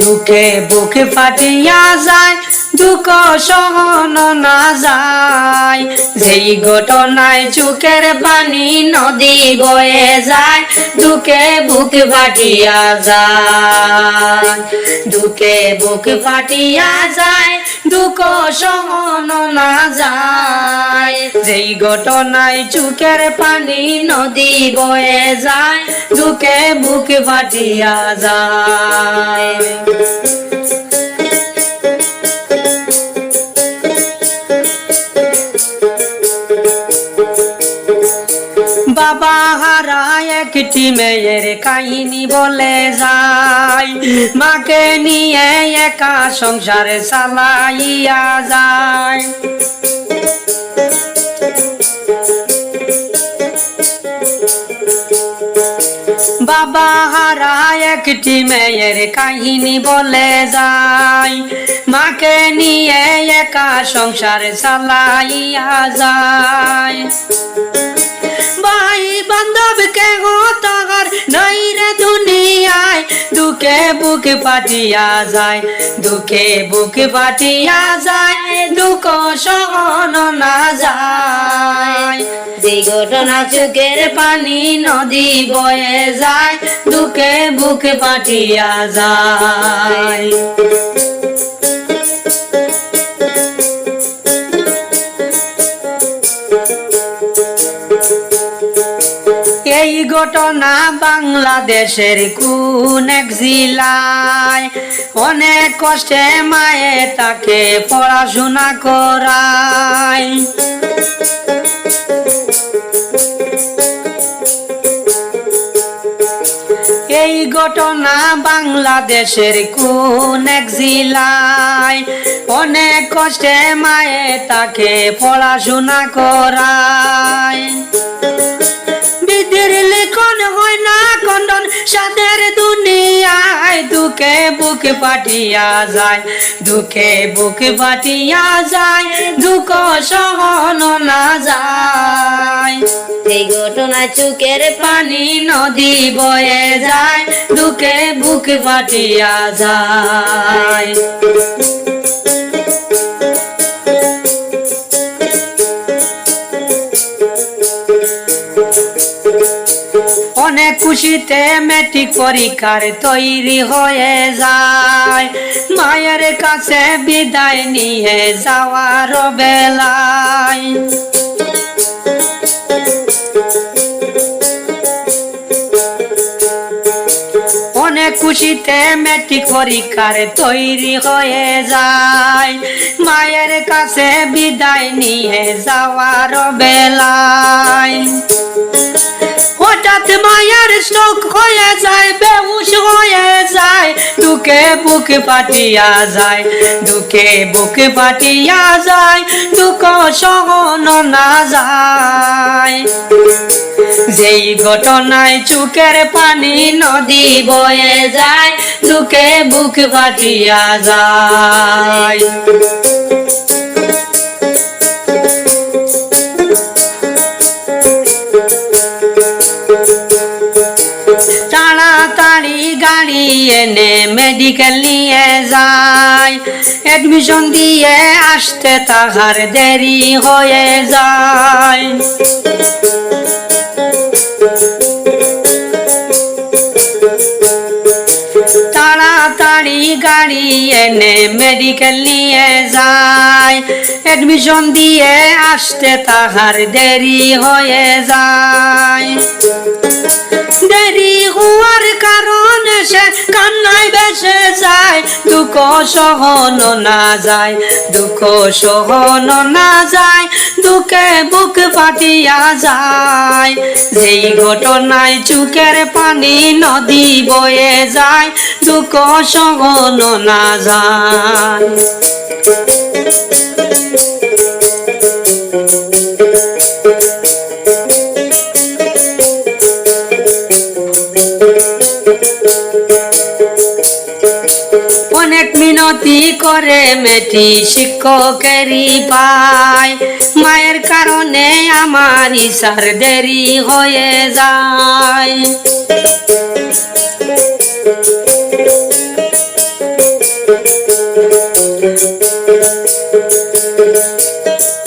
দুঃখে বুকে ফাটিয়া যায় দুঃখ সহন না যায়। যেই ঘটনায় চুকের পানি নদী বয়ে যায় দুঃখে বুক ফাটিয়া যায়। দুঃখে বুক ফাটিয়া যায় দুঃখ সহন না যায়। যেই ঘটনায় চুকের পানি নদী বয়ে যায় দুঃখে বুক ফাটিয়া যায়। বাবা হারা একটি মেয়ের কাহিনী বলে যায় মাকে নিয়ে একা সংসারে চালাইয়া যায় একটি মেয়ের কাহিনী বলে যায় মাকে নিয়ে একা সংসার চালাইয়া যায়। ভাই বান্ধব কে তাহা দুঃখে বুক পাটিয়া যায় দুকে বুক পাটিয়া যায়, দুঃখ সহন না যায়। যে ঘটনা চোখের পানি নদী বয়ে যায় দুকে বুক পাটিয়া যায়। ঘটনা বাংলাদেশের কোন এক জেলায়? অনেক কষ্টে মায়ে তাকে পড়াশোনা করায়। এই ঘটনা বাংলাদেশের কোন এক জেলায়? অনেক কষ্টে মায়ে তাকে পড়াশোনা করায়। দুঃখে বুক পাঠিয়া যায়, দুঃখে বুক পাঠিয়া যায়, দুঃখ সহন না যায়। এই ঘটনা চুকের পানি নদী বয়ে যায়, দুঃখে বুক পাঠিয়া যায়। খুশিতে মেট্রিক পরীক্ষার তৈরি হয়ে যায়। মায়ের কাছে বিদায় নিয়ে যাওয়ার বেলায়। অনেক খুশিতে মেট্রিক পরীক্ষার তৈরি হয়ে যায়। মায়ের কাছে বিদায় নিয়ে যাওয়ার বেলায়। হঠাৎ মায়ের স্ট্রোক হয়ে যায়, বেহুশ হয়ে যায়, দুঃখে বুক পাঠিয়া যায়, দুঃখে বুক পাঠিয়া যায়, দুঃখ সহন না যায়। যেই ঘটনায় চুকের পানি নদী বয়ে যায়, দুঃখে বুক ফাটিয়া যায়। এনে মেডিকেল নিয়ে যায়। এডমিশন দিয়ে আসতে তাহার দেরি হয়ে যায়। তাড়াতাড়ি গাড়ি এনে মেডিকেল নিয়ে যায়। এডমিশন দিয়ে আসতে তাহার দেরি হয়ে যায়। দেরি হওয়ার কারণে দুঃখ সহন না যায়, দুঃখ সহন না যায়, দুঃখে বুক ফাটিয়া যায়। যেই ঘটনায় চুকের পানি নদী বয়ে যায়, দুঃখ সহন না যায়। করে মেটি শিক্ষকেরই পায় মায়ের কারণে আমার ইসার দেরি হয়ে যায়।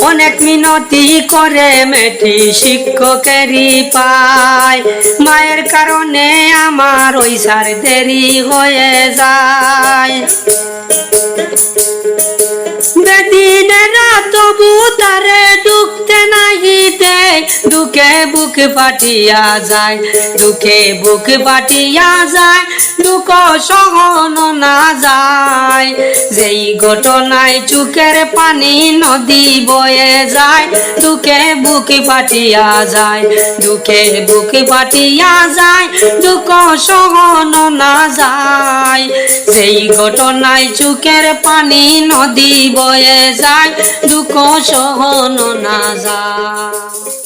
অনেক মিনতি করে মেটি শিক্ষকেরই পায় মায়ের কারণে আমার ওই সার দেরি হয়ে যায়। বেদিনেরা তবু দুঃখে বুক ফাটিয়া যায়, দুঃখে বুক ফাটিয়া যায়, দুঃখ সহন না যায়। যেই ঘটনায় চুকের পানি নদী বয়ে যায়, দুঃখে বুক ফাটিয়া যায়, দুঃখে বুক ফাটিয়া যায়, দুঃখ সহন না যায়। যেই ঘটনায় চুকের পানি নদী বয়ে যায়, দুঃখ সহন না যায়।